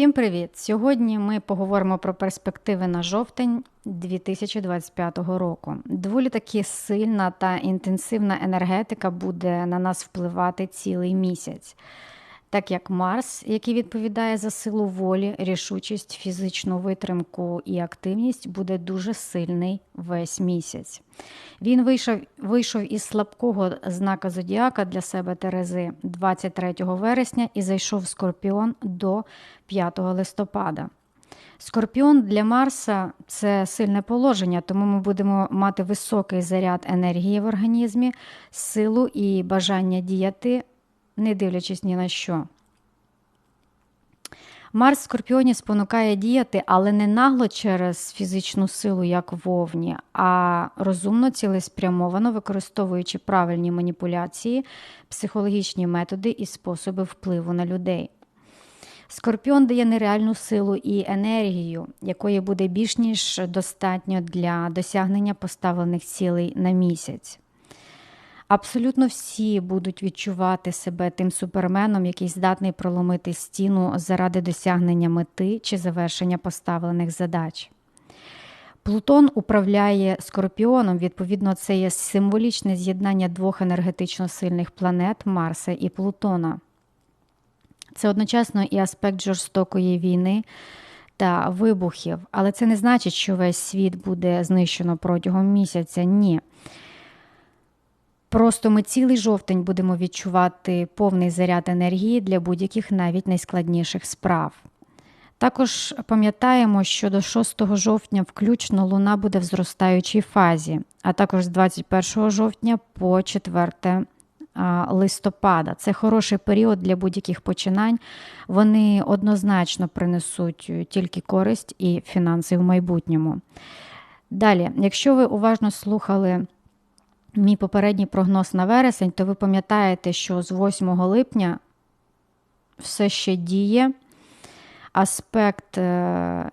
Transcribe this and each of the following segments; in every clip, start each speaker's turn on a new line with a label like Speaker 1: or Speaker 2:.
Speaker 1: Всім привіт! Сьогодні ми поговоримо про перспективи на жовтень 2025 року. Доволі таки сильна та інтенсивна енергетика буде на нас впливати цілий місяць так як Марс, який відповідає за силу волі, рішучість, фізичну витримку і активність, буде дуже сильний весь місяць. Він вийшов вийшов із слабкого знака Зодіака для себе Терези 23 вересня і зайшов в Скорпіон до 5 листопада. Скорпіон для Марса це сильне положення, тому ми будемо мати високий заряд енергії в організмі, силу і бажання діяти не дивлячись ні на що. Марс в Скорпіоні спонукає діяти, але не нагло через фізичну силу, як вовні, а розумно, цілеспрямовано використовуючи правильні маніпуляції, психологічні методи і способи впливу на людей. Скорпіон дає нереальну силу і енергію, якої буде більш ніж достатньо для досягнення поставлених цілей на місяць. Абсолютно всі будуть відчувати себе тим суперменом, який здатний проломити стіну заради досягнення мети чи завершення поставлених задач. Плутон управляє скорпіоном, відповідно, це є символічне з'єднання двох енергетично сильних планет Марса і Плутона. Це одночасно і аспект жорстокої війни та вибухів, але це не значить, що весь світ буде знищено протягом місяця. Ні. Просто ми цілий жовтень будемо відчувати повний заряд енергії для будь-яких навіть найскладніших справ. Також пам'ятаємо, що до 6 жовтня включно Луна буде в зростаючій фазі, а також з 21 жовтня по 4 листопада. Це хороший період для будь-яких починань. Вони однозначно принесуть тільки користь і фінанси в майбутньому. Далі, якщо ви уважно слухали мій попередній прогноз на вересень, то ви пам'ятаєте, що з 8 липня все ще діє. Аспект е,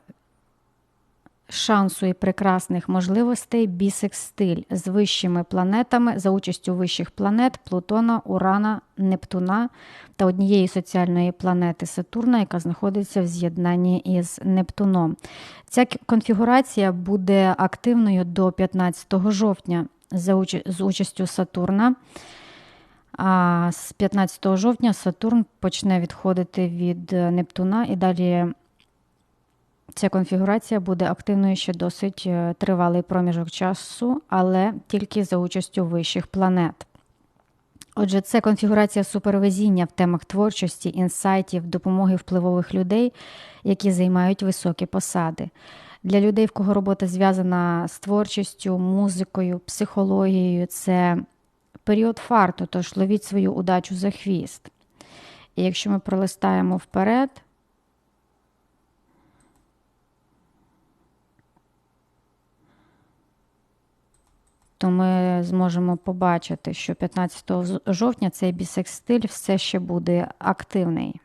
Speaker 1: шансу і прекрасних можливостей бісекстиль з вищими планетами за участю вищих планет Плутона, Урана, Нептуна та однієї соціальної планети Сатурна, яка знаходиться в з'єднанні із Нептуном. Ця конфігурація буде активною до 15 жовтня з участю Сатурна. А з 15 жовтня Сатурн почне відходити від Нептуна, і далі ця конфігурація буде активною ще досить е, тривалий проміжок часу, але тільки за участю вищих планет. Отже, це конфігурація супервезіння в темах творчості, інсайтів, допомоги впливових людей, які займають високі посади для людей, в кого робота зв'язана з творчістю, музикою, психологією, це період фарту, тож ловіть свою удачу за хвіст. І якщо ми пролистаємо вперед, то ми зможемо побачити, що 15 жовтня цей бісекстиль все ще буде активний.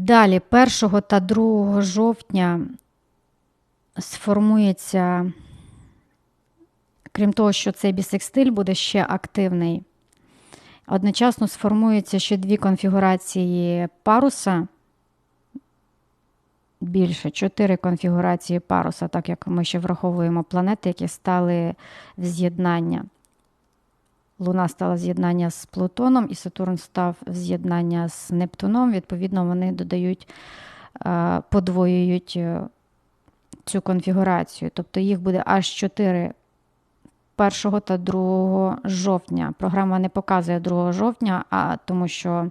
Speaker 1: Далі, 1 та 2 жовтня сформується, крім того, що цей бісекстиль буде ще активний. Одночасно сформуються ще дві конфігурації паруса. Більше чотири конфігурації паруса, так як ми ще враховуємо планети, які стали в з'єднання. Луна стала з'єднання з Плутоном, і Сатурн став з'єднання з Нептуном. Відповідно, вони додають, е, подвоюють е, цю конфігурацію. Тобто їх буде аж 4 1 та 2 жовтня. Програма не показує 2 жовтня, а тому що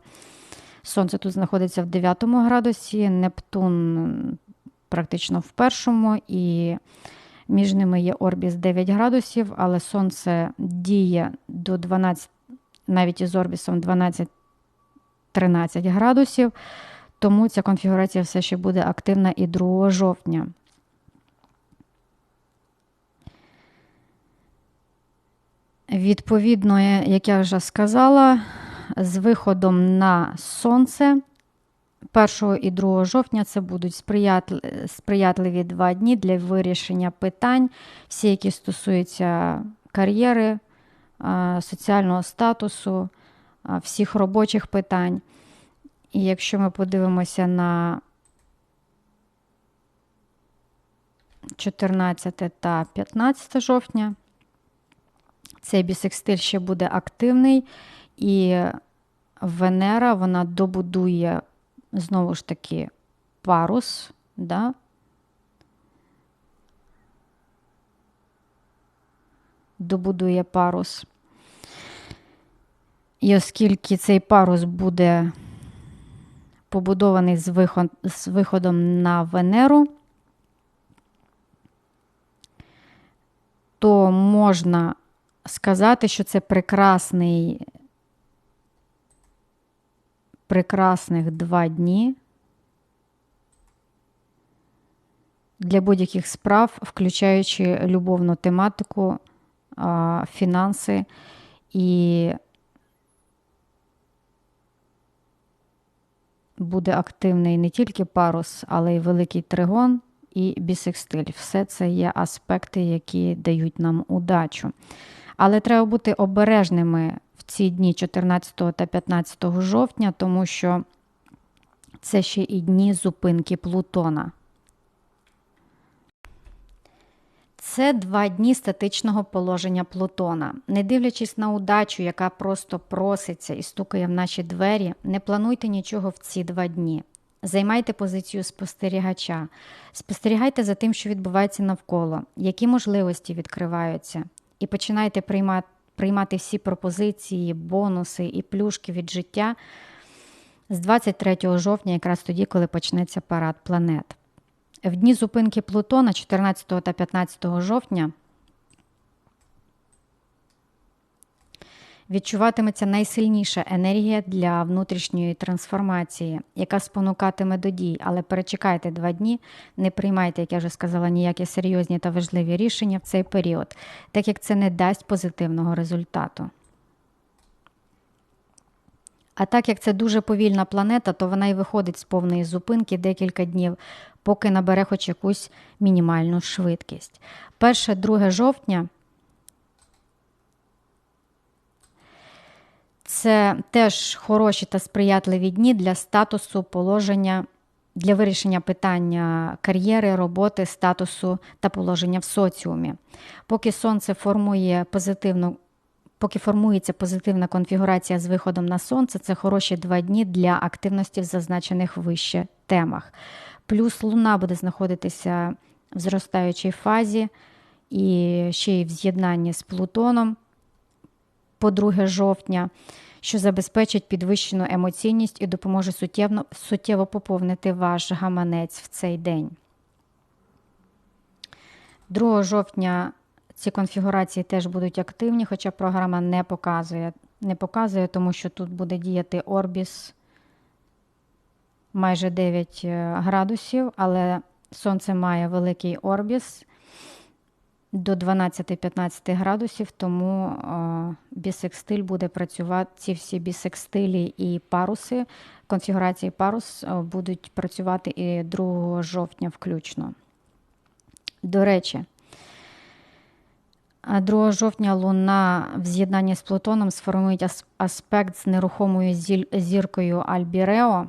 Speaker 1: Сонце тут знаходиться в 9 градусі, Нептун практично в першому. і між ними є орбіс 9 градусів, але Сонце діє до 12, навіть із орбісом 12-13 градусів. Тому ця конфігурація все ще буде активна і 2 жовтня. Відповідно, як я вже сказала, з виходом на сонце 1 і 2 жовтня це будуть сприятли- сприятливі два дні для вирішення питань, всі, які стосуються кар'єри, соціального статусу, всіх робочих питань. І якщо ми подивимося на 14 та 15 жовтня, цей бісекстиль ще буде активний, і Венера вона добудує знову ж таки парус. Да? Добудує парус. І оскільки цей парус буде побудований з, виход, з виходом на Венеру, то можна сказати, що це прекрасний, прекрасних два дні для будь-яких справ, включаючи любовну тематику, фінанси і буде активний не тільки парус, але й великий тригон і бісекстиль. Все це є аспекти, які дають нам удачу. Але треба бути обережними ці дні 14 та 15 жовтня, тому що це ще і дні зупинки Плутона. Це два дні статичного положення Плутона. Не дивлячись на удачу, яка просто проситься і стукає в наші двері, не плануйте нічого в ці два дні. Займайте позицію спостерігача, спостерігайте за тим, що відбувається навколо, які можливості відкриваються, і починайте приймати, приймати всі пропозиції, бонуси і плюшки від життя з 23 жовтня, якраз тоді, коли почнеться парад планет. В дні зупинки Плутона 14 та 15 жовтня відчуватиметься найсильніша енергія для внутрішньої трансформації, яка спонукатиме до дій, але перечекайте два дні, не приймайте, як я вже сказала, ніякі серйозні та важливі рішення в цей період, так як це не дасть позитивного результату. А так як це дуже повільна планета, то вона і виходить з повної зупинки декілька днів, поки набере хоч якусь мінімальну швидкість. 1-2 жовтня це теж хороші та сприятливі дні для статусу, положення, для вирішення питання кар'єри, роботи, статусу та положення в соціумі. Поки сонце формує позитивну Поки формується позитивна конфігурація з виходом на сонце, це хороші два дні для активності в зазначених вище темах. Плюс Луна буде знаходитися в зростаючій фазі і ще й в з'єднанні з Плутоном по 2 жовтня, що забезпечить підвищену емоційність і допоможе суттєво, суттєво поповнити ваш гаманець в цей день. 2 жовтня ці конфігурації теж будуть активні, хоча програма не показує, не показує, тому що тут буде діяти Орбіс майже 9 е, градусів, але Сонце має великий орбіс до 12-15 градусів, тому о, бісекстиль буде працювати, ці всі бісекстилі і паруси, конфігурації парус будуть працювати і 2 жовтня включно. До речі, 2 жовтня Луна в з'єднанні з Плутоном сформує аспект з нерухомою зіркою Альбірео,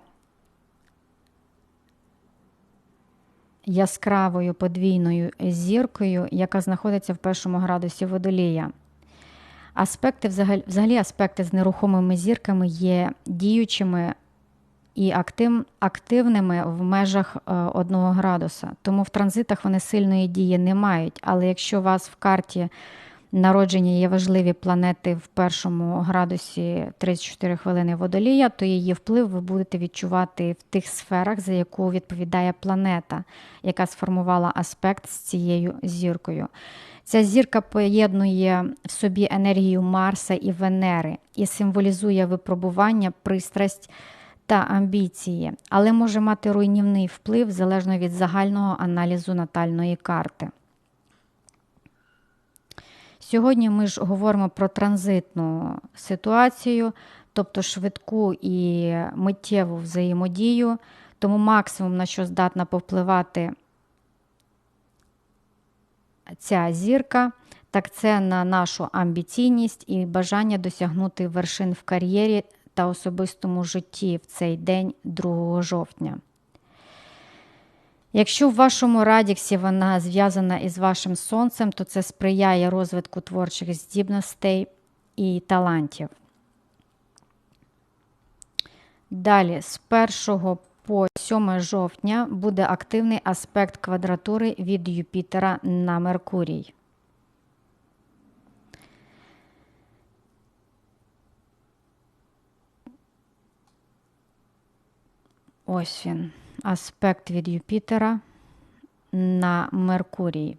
Speaker 1: яскравою подвійною зіркою, яка знаходиться в першому градусі водолія. Аспекти, взагалі, взагалі аспекти з нерухомими зірками є діючими і актив, активними в межах е, одного градуса. Тому в транзитах вони сильної дії не мають. Але якщо у вас в карті народження є важливі планети в першому градусі 34 хвилини водолія, то її вплив ви будете відчувати в тих сферах, за яку відповідає планета, яка сформувала аспект з цією зіркою. Ця зірка поєднує в собі енергію Марса і Венери і символізує випробування, пристрасть та амбіції, але може мати руйнівний вплив залежно від загального аналізу натальної карти. Сьогодні ми ж говоримо про транзитну ситуацію, тобто швидку і миттєву взаємодію, тому максимум, на що здатна повпливати ця зірка, так це на нашу амбіційність і бажання досягнути вершин в кар'єрі та особистому житті в цей день 2 жовтня. Якщо в вашому радіксі вона зв'язана із вашим сонцем, то це сприяє розвитку творчих здібностей і талантів. Далі, з 1 по 7 жовтня буде активний аспект квадратури від Юпітера на Меркурій. Ось він, аспект від Юпітера на Меркурій.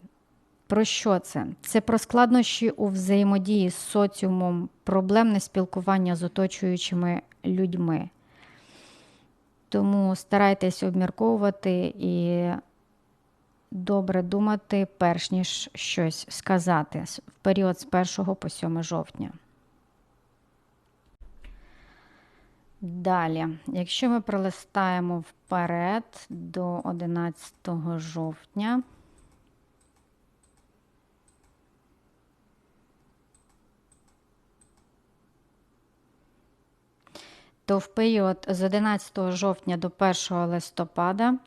Speaker 1: Про що це? Це про складнощі у взаємодії з соціумом, проблемне спілкування з оточуючими людьми. Тому старайтесь обмірковувати і добре думати, перш ніж щось сказати в період з 1 по 7 жовтня. Далі, якщо ми пролистаємо вперед до 11 жовтня, то в період з 11 жовтня до 1 листопада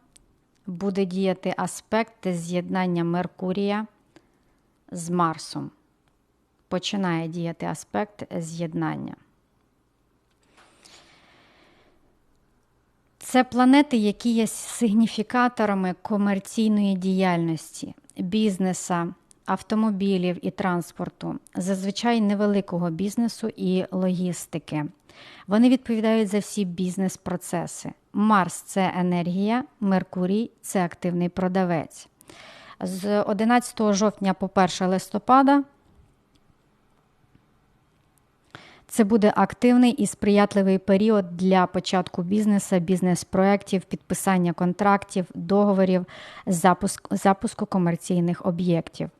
Speaker 1: буде діяти аспект з'єднання Меркурія з Марсом. Починає діяти аспект з'єднання. Це планети, які є сигніфікаторами комерційної діяльності, бізнеса, автомобілів і транспорту, зазвичай невеликого бізнесу і логістики. Вони відповідають за всі бізнес-процеси. Марс це енергія, Меркурій це активний продавець. З 11 жовтня по 1 листопада це буде активний і сприятливий період для початку бізнесу, бізнес-проєктів, підписання контрактів, договорів, запуск, запуску комерційних об'єктів.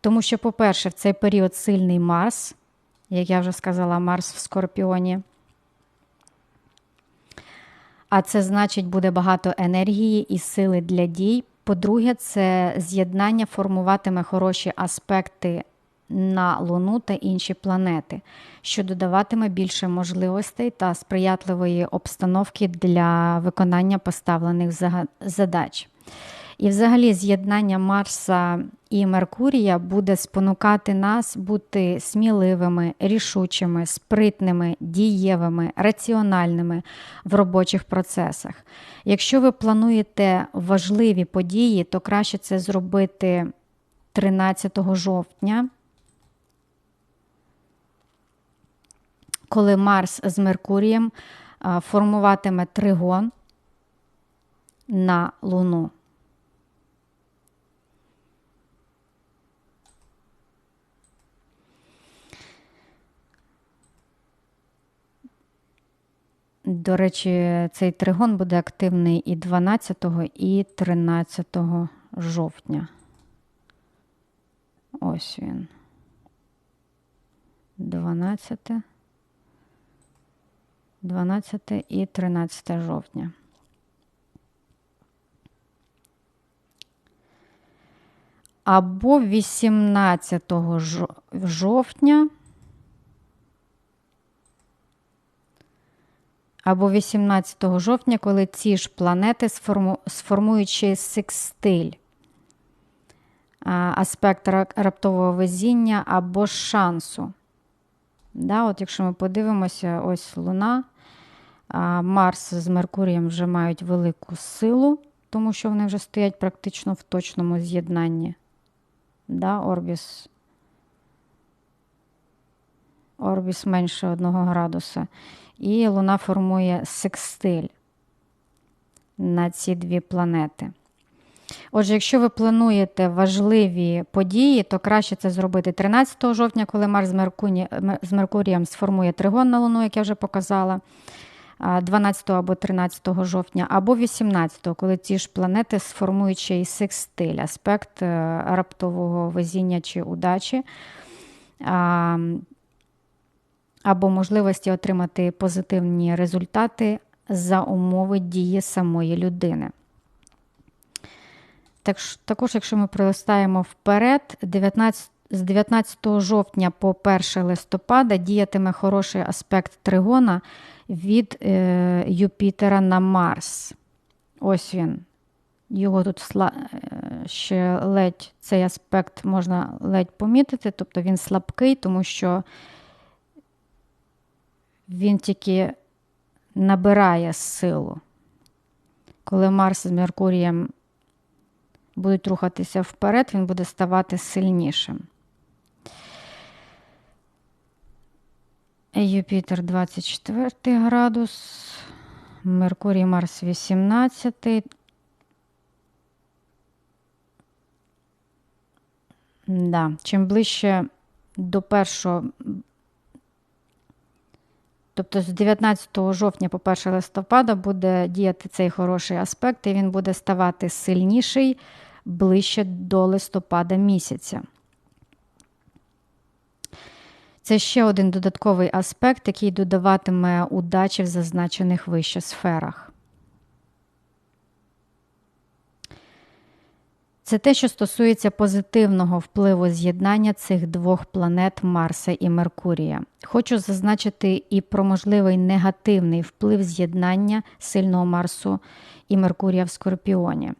Speaker 1: Тому що, по-перше, в цей період сильний Марс, як я вже сказала, Марс в Скорпіоні. А це значить, буде багато енергії і сили для дій. По-друге, це з'єднання формуватиме хороші аспекти на Луну та інші планети, що додаватиме більше можливостей та сприятливої обстановки для виконання поставлених задач. І, взагалі, з'єднання Марса і Меркурія буде спонукати нас бути сміливими, рішучими, спритними, дієвими, раціональними в робочих процесах. Якщо ви плануєте важливі події, то краще це зробити 13 жовтня. Коли Марс з Меркурієм формуватиме тригон на Луну. До речі, цей тригон буде активний і 12 і 13 жовтня. Ось він. 12, 12 і 13 жовтня. Або 18 жовтня. або 18 жовтня, коли ці ж планети сформу, сформують секстиль, аспект раптового везіння або шансу. Да, от Якщо ми подивимося, ось Луна, Марс з Меркурієм вже мають велику силу, тому що вони вже стоять практично в точному з'єднанні. Да, Орбіс Орбіс менше 1 градуса і Луна формує секстиль на ці дві планети. Отже, якщо ви плануєте важливі події, то краще це зробити 13 жовтня, коли Марс з, Меркурієм сформує тригон на Луну, як я вже показала, 12 або 13 жовтня, або 18, коли ці ж планети сформують ще й секстиль, аспект е, раптового везіння чи удачі. або можливості отримати позитивні результати за умови дії самої людини. Так, Також, якщо ми пролистаємо вперед, 19, з 19 жовтня по 1 листопада діятиме хороший аспект тригона від е, Юпітера на Марс. Ось він. Його тут сла... Е, ще ледь цей аспект можна ледь помітити, тобто він слабкий, тому що він тільки набирає силу. Коли Марс з Меркурієм будуть рухатися вперед, він буде ставати сильнішим. Юпітер 24 градус, Меркурій Марс 18. Да. Чим ближче до першого, тобто з 19 жовтня по 1 листопада буде діяти цей хороший аспект, і він буде ставати сильніший ближче до листопада місяця. Це ще один додатковий аспект, який додаватиме удачі в зазначених вище сферах. Це те, що стосується позитивного впливу з'єднання цих двох планет Марса і Меркурія. Хочу зазначити і про можливий негативний вплив з'єднання сильного Марсу і Меркурія в Скорпіоні.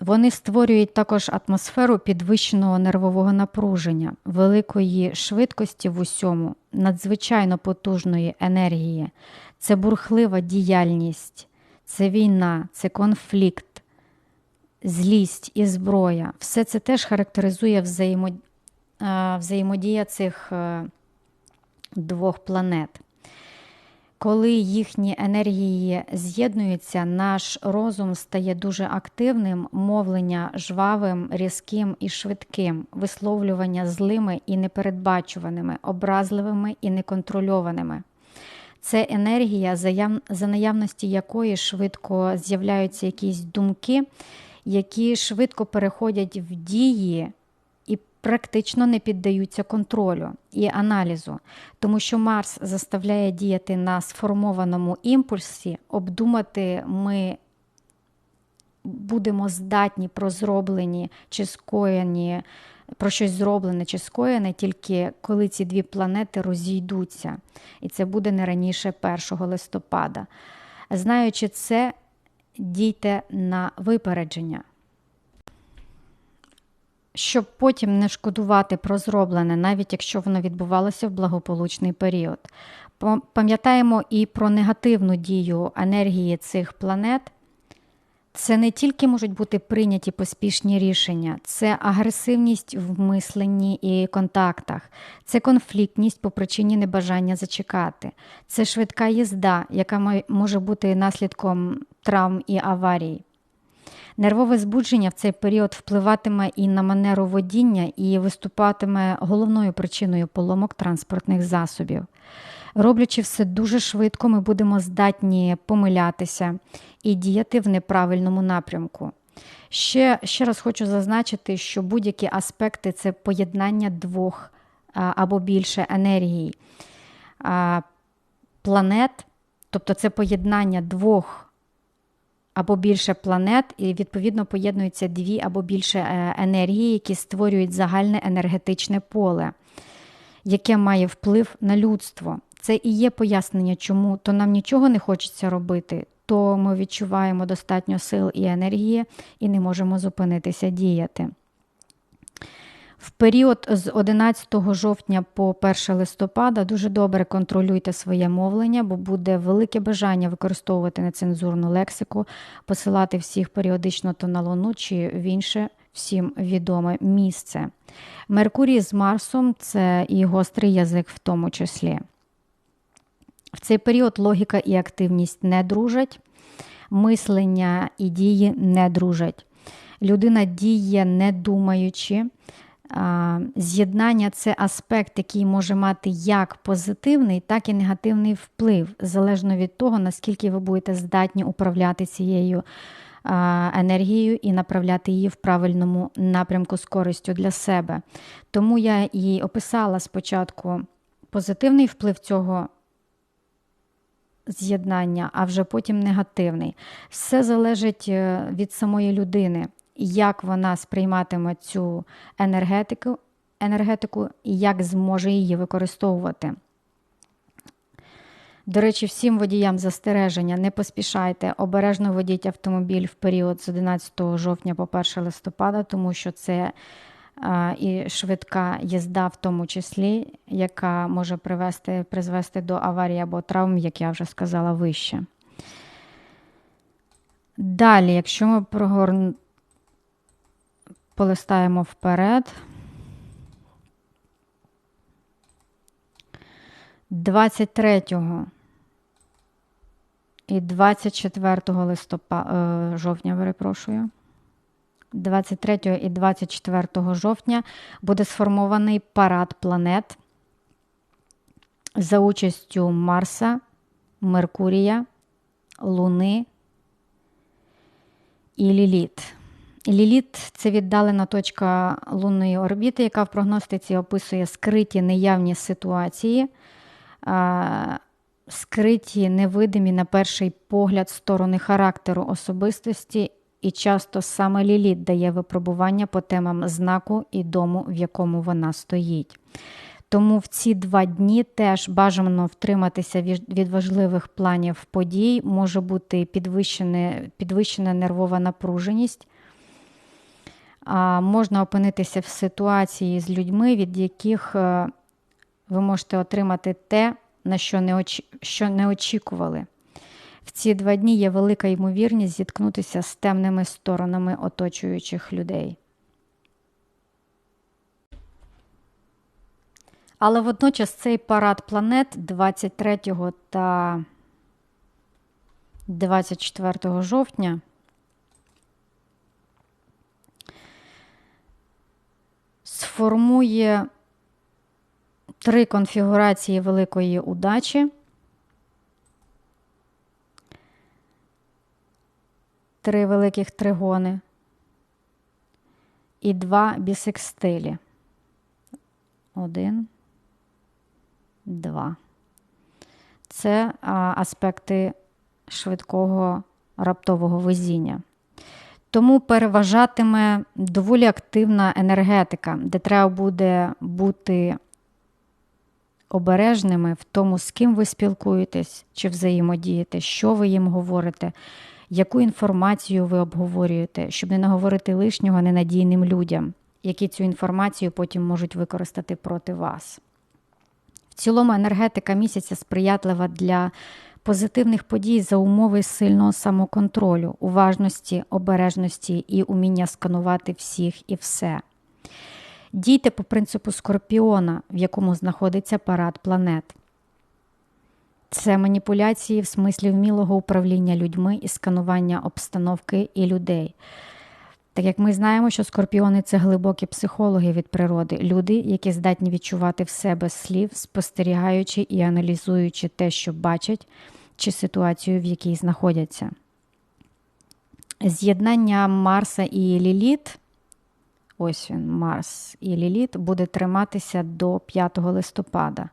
Speaker 1: Вони створюють також атмосферу підвищеного нервового напруження, великої швидкості в усьому, надзвичайно потужної енергії, це бурхлива діяльність, це війна, це конфлікт, злість і зброя. Все це теж характеризує взаємодія цих е, двох планет. Коли їхні енергії з'єднуються, наш розум стає дуже активним, мовлення жвавим, різким і швидким, висловлювання злими і непередбачуваними, образливими і неконтрольованими. Це енергія, за наявності якої швидко з'являються якісь думки, які швидко переходять в дії практично не піддаються контролю і аналізу, тому що Марс заставляє діяти на сформованому імпульсі, обдумати ми будемо здатні про зроблені чи скоєні, про щось зроблене чи скоєне, тільки коли ці дві планети розійдуться. І це буде не раніше 1 листопада. Знаючи це, дійте на випередження щоб потім не шкодувати про зроблене, навіть якщо воно відбувалося в благополучний період. Пам'ятаємо і про негативну дію енергії цих планет. Це не тільки можуть бути прийняті поспішні рішення, це агресивність в мисленні і контактах, це конфліктність по причині небажання зачекати, це швидка їзда, яка може бути наслідком травм і аварій. Нервове збудження в цей період впливатиме і на манеру водіння, і виступатиме головною причиною поломок транспортних засобів. Роблячи все дуже швидко, ми будемо здатні помилятися і діяти в неправильному напрямку. Ще ще раз хочу зазначити, що будь-які аспекти це поєднання двох або більше енергій планет, тобто це поєднання двох або більше планет, і відповідно поєднуються дві або більше е, енергії, які створюють загальне енергетичне поле, яке має вплив на людство. Це і є пояснення, чому то нам нічого не хочеться робити, то ми відчуваємо достатньо сил і енергії і не можемо зупинитися діяти. В період з 11 жовтня по 1 листопада дуже добре контролюйте своє мовлення, бо буде велике бажання використовувати нецензурну лексику, посилати всіх періодично то на Луну чи в інше всім відоме місце. Меркурій з Марсом це і гострий язик в тому числі. В цей період логіка і активність не дружать, мислення і дії не дружать. Людина діє не думаючи. З'єднання це аспект, який може мати як позитивний, так і негативний вплив, залежно від того, наскільки ви будете здатні управляти цією енергією і направляти її в правильному напрямку з користю для себе. Тому я і описала спочатку позитивний вплив цього з'єднання, а вже потім негативний. Все залежить е, від самої людини, як вона сприйматиме цю енергетику, енергетику і як зможе її використовувати. До речі, всім водіям застереження, не поспішайте, обережно водіть автомобіль в період з 11 жовтня по 1 листопада, тому що це а, і швидка їзда, в тому числі, яка може привести, призвести до аварії або травм, як я вже сказала вище. Далі, якщо ми. Полистаємо вперед. 23 і 24 листопада, жовтня, перепрошую. 23 і 24 жовтня буде сформований парад планет за участю Марса, Меркурія, Луни і Ліліт. Ліліт це віддалена точка лунної орбіти, яка в прогностиці описує скриті неявні ситуації скриті, невидимі на перший погляд сторони характеру особистості, і часто саме Ліліт дає випробування по темам знаку і дому, в якому вона стоїть. Тому в ці два дні теж бажано втриматися від важливих планів подій, може бути підвищена нервова напруженість. Можна опинитися в ситуації з людьми, від яких е, ви можете отримати те, на що не, очі... що не очікували. В ці два дні є велика ймовірність зіткнутися з темними сторонами оточуючих людей. Але водночас цей парад планет 23 та 24 жовтня сформує три конфігурації великої удачі. Три великих тригони і два бісекстилі. Один, два. Це аспекти швидкого раптового везіння. Тому переважатиме доволі активна енергетика, де треба буде бути обережними в тому, з ким ви спілкуєтесь чи взаємодієте, що ви їм говорите, яку інформацію ви обговорюєте, щоб не наговорити лишнього ненадійним людям, які цю інформацію потім можуть використати проти вас. В цілому енергетика місяця сприятлива для позитивних подій за умови сильного самоконтролю, уважності, обережності і уміння сканувати всіх і все. Дійте по принципу скорпіона, в якому знаходиться парад планет. Це маніпуляції в смислі вмілого управління людьми і сканування обстановки і людей. Так як ми знаємо, що скорпіони це глибокі психологи від природи, люди, які здатні відчувати все без слів, спостерігаючи і аналізуючи те, що бачать, чи ситуацію, в якій знаходяться. З'єднання Марса і Ліліт ось він, Марс і Ліліт, буде триматися до 5 листопада,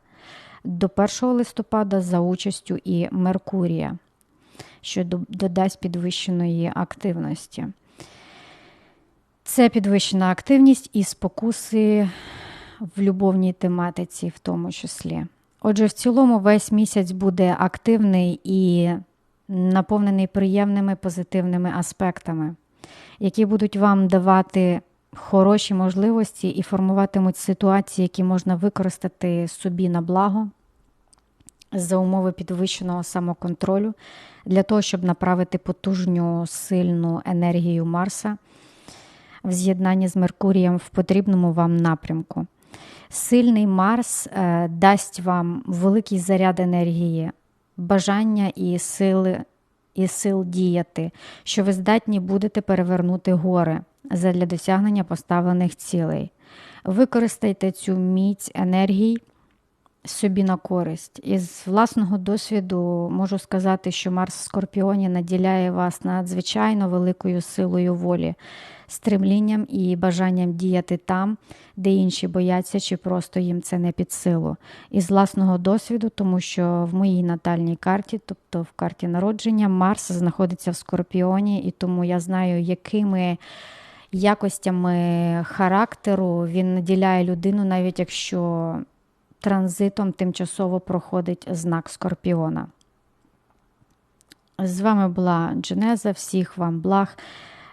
Speaker 1: до 1 листопада за участю і Меркурія, що додасть підвищеної активності. Це підвищена активність і спокуси в любовній тематиці, в тому числі. Отже, в цілому весь місяць буде активний і наповнений приємними позитивними аспектами, які будуть вам давати хороші можливості і формуватимуть ситуації, які можна використати собі на благо за умови підвищеного самоконтролю, для того, щоб направити потужню сильну енергію Марса в з'єднанні з Меркурієм в потрібному вам напрямку. Сильний Марс е, дасть вам великий заряд енергії, бажання і сили, і сил діяти, що ви здатні будете перевернути гори задля досягнення поставлених цілей. Використайте цю міць енергій собі на користь. Із власного досвіду можу сказати, що Марс в Скорпіоні наділяє вас надзвичайно великою силою волі, стремлінням і бажанням діяти там, де інші бояться, чи просто їм це не під силу. Із власного досвіду, тому що в моїй натальній карті, тобто в карті народження, Марс знаходиться в Скорпіоні, і тому я знаю, якими якостями характеру він наділяє людину, навіть якщо транзитом тимчасово проходить знак Скорпіона. З вами була Дженеза. Всіх вам благ.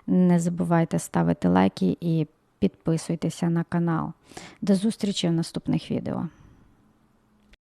Speaker 1: Не забувайте ставити лайки і підписуйтеся на канал. До зустрічі в наступних відео.